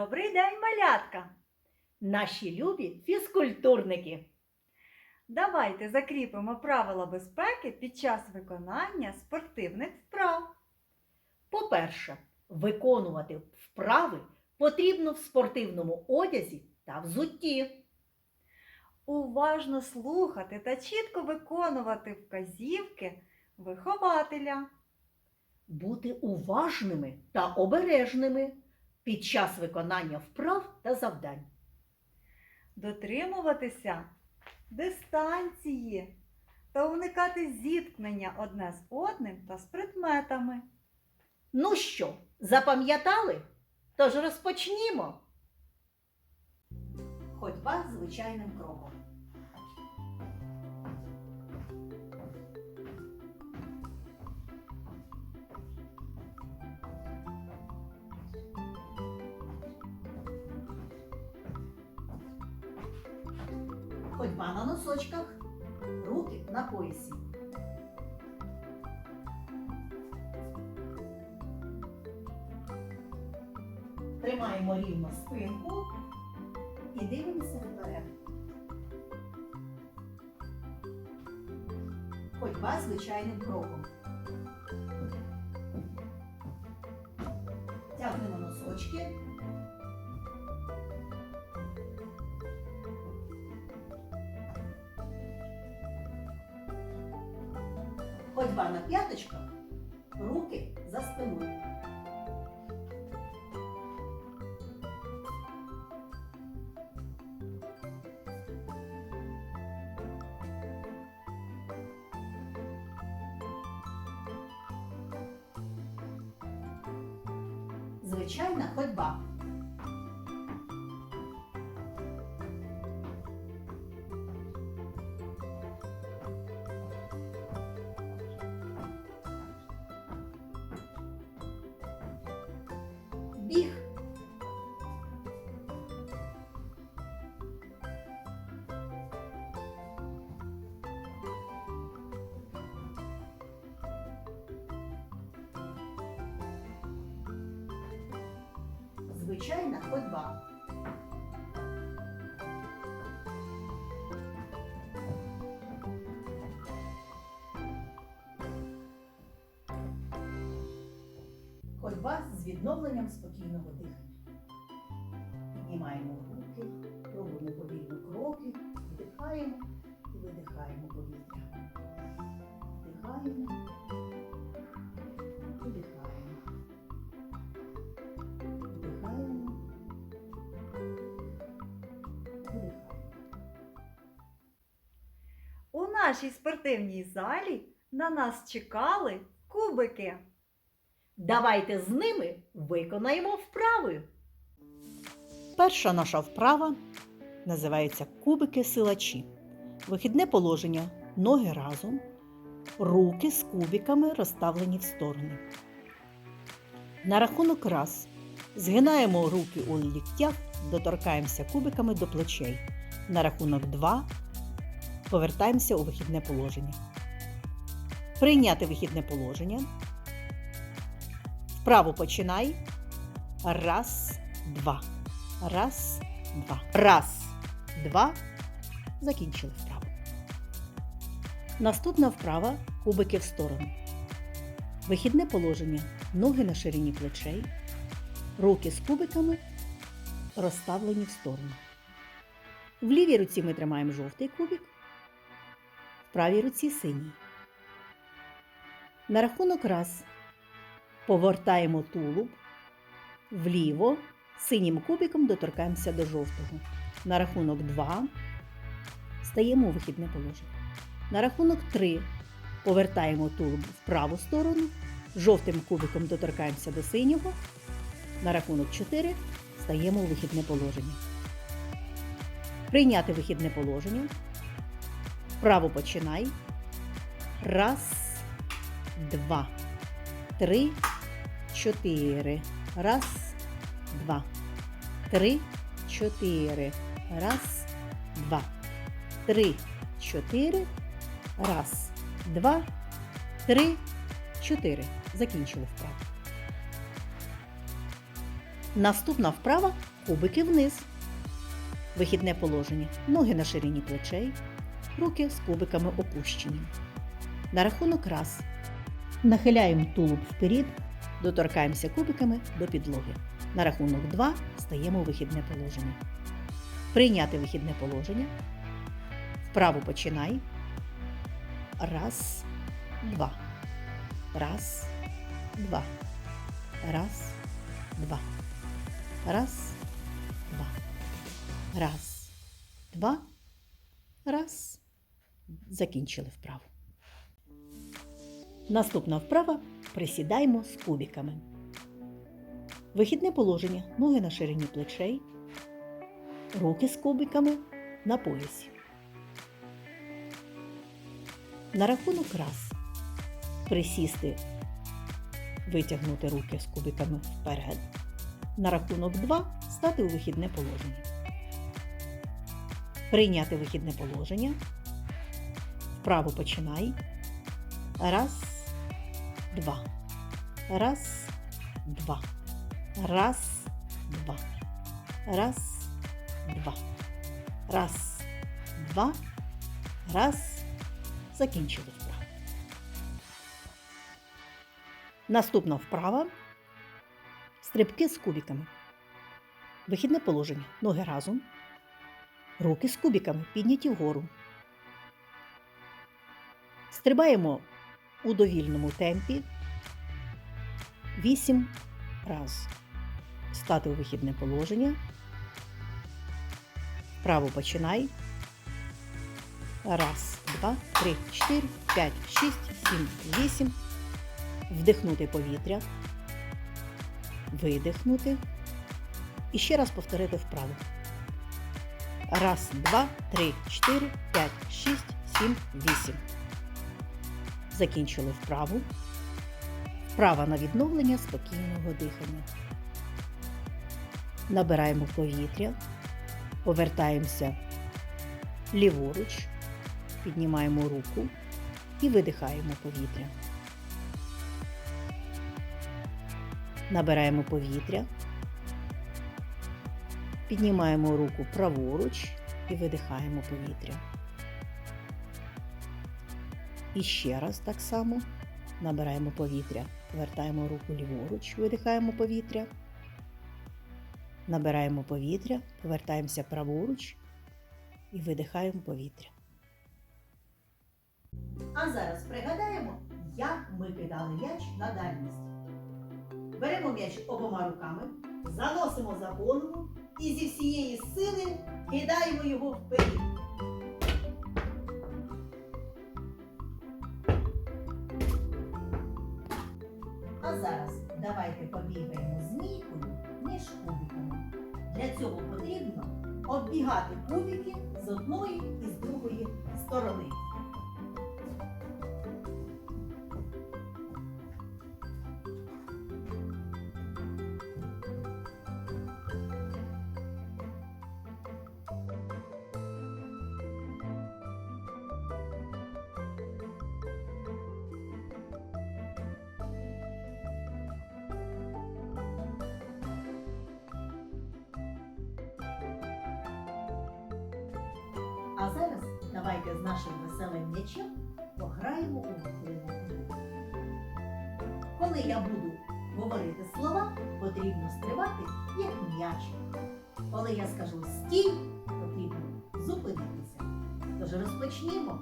Добрий день, малятка! Наші любі фізкультурники! Давайте закріпимо правила безпеки під час виконання спортивних вправ. По-перше, виконувати вправи потрібно в спортивному одязі та взутті. Уважно слухати та чітко виконувати вказівки вихователя. Бути уважними та обережними під час виконання вправ та завдань. Дотримуватися дистанції та уникати зіткнення одне з одним та з предметами. Ну що, запам'ятали? Тож розпочнімо. Ходьба звичайним кроком. Ходьба на носочках, руки на поясі. Тримаємо рівно спинку і дивимося вперед. Ходьба звичайним кроком. Тягнемо носочки. Ходьба на п'яточках, руки за спиною. Звичайна ходьба. Біг. Звичайна ходьба. Ходьба з відновленням спокійного дихання. Піднімаємо руки, робимо повільно кроки, вдихаємо і видихаємо повітря. Вдихаємо, видихаємо. Вдихаємо, видихаємо. У нашій спортивній залі на нас чекали кубики. Давайте з ними виконаємо вправи. Перша наша вправа називається кубики силачі. Вихідне положення ноги разом, руки з кубиками розставлені в сторони. На рахунок раз згинаємо руки у ліктях, доторкаємося кубиками до плечей. На рахунок два повертаємося у вихідне положення. Прийняти вихідне положення. Вправо починай. Раз, два. Раз, два. Раз, два. Закінчили вправу. Наступна вправа кубики в сторону. Вихідне положення. Ноги на ширині плечей. Руки з кубиками розставлені в сторону. В лівій руці ми тримаємо жовтий кубик, в правій руці синій. На рахунок раз повертаємо тулуб вліво, синім кубиком доторкаємося до жовтого. На рахунок 2 стаємо у вихідне положення. На рахунок 3 повертаємо тулуб в праву сторону, жовтим кубиком доторкаємося до синього. На рахунок 4 стаємо у вихідне положення. Прийняти вихідне положення. Вправо починай. Раз, два, три, чотири. Раз, два. Три, чотири. Раз, два. Три, чотири. Раз, два, три, чотири. Закінчили вправу. Наступна вправа кубики вниз. Вихідне положення. Ноги на ширині плечей, руки з кубиками опущені. На рахунок раз. Нахиляємо тулуб вперед, доторкаємося кубиками до підлоги. На рахунок 2 стаємо у вихідне положення. Прийняти вихідне положення. Вправо починай. Раз, два. Раз, два. Раз, два. Раз, два. Раз, два. Раз. Закінчили вправу. Наступна вправа присідаємо з кубиками. Вихідне положення. Ноги на ширині плечей. Руки з кубиками на поясі. На рахунок раз. Присісти, витягнути руки з кубиками вперед. На рахунок два стати у вихідне положення. Прийняти вихідне положення. Вправо починай. Раз, два. Раз, два. Раз, два. Раз, два. Раз, два. Раз. Закінчили вправу. Наступна вправа. Стрибки з кубиками. Вихідне положення. Ноги разом. Руки з кубиками підняті вгору. Стрибаємо у довільному темпі 8 раз. Стати у вихідне положення. Вправо починай. Раз, два, три, чотири, п'ять, шість, сім, вісім. Вдихнути повітря. Видихнути. І ще раз повторити вправо. Раз, два, три, чотири, п'ять, шість, сім, вісім. Закінчили вправу. Вправа на відновлення спокійного дихання. Набираємо повітря, повертаємося ліворуч, піднімаємо руку і видихаємо повітря. Набираємо повітря, піднімаємо руку праворуч і видихаємо повітря. І ще раз так само набираємо повітря, повертаємо руку ліворуч, видихаємо повітря. Набираємо повітря, повертаємося праворуч і видихаємо повітря. А зараз пригадаємо, як ми кидали м'яч на дальність. Беремо м'яч обома руками, заносимо за голову і зі всієї сили кидаємо його вперед. А зараз давайте побігаємо змійкою між кубиками. Для цього потрібно оббігати кубики з одної і з другої сторони. А зараз давайте з нашим веселим м'ячем пограємо у гру. Коли я буду говорити слова, потрібно стрибати як м'яч. Коли я скажу стій, потрібно зупинитися. Тож розпочнімо.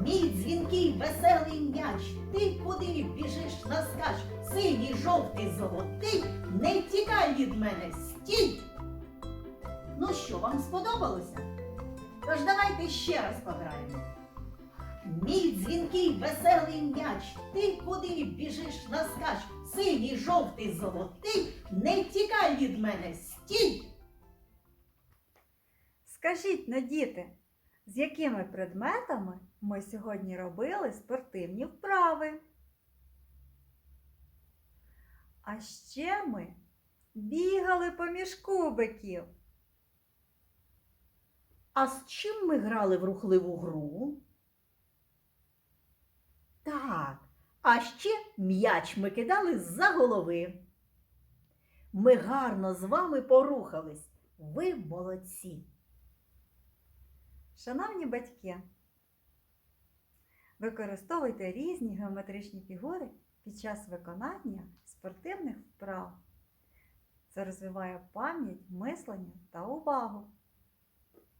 Мій дзвінкий веселий м'яч, ти куди біжиш наскач, синій, жовтий, золотий, не тікай від мене, стій! Ну що, вам сподобалося? Тож давайте ще раз пограємо. Мій дзвінкий веселий м'яч, ти куди біжиш наскач, синій, жовтий, золотий, не тікай від мене, стій! Скажіть на діти, з якими предметами ми сьогодні робили спортивні вправи? А ще ми бігали поміж кубиків. А з чим ми грали в рухливу гру? Так, а ще м'яч ми кидали з-за голови. Ми гарно з вами порухались. Ви молодці. Шановні батьки, використовуйте різні геометричні фігури під час виконання спортивних вправ. Це розвиває пам'ять, мислення та увагу.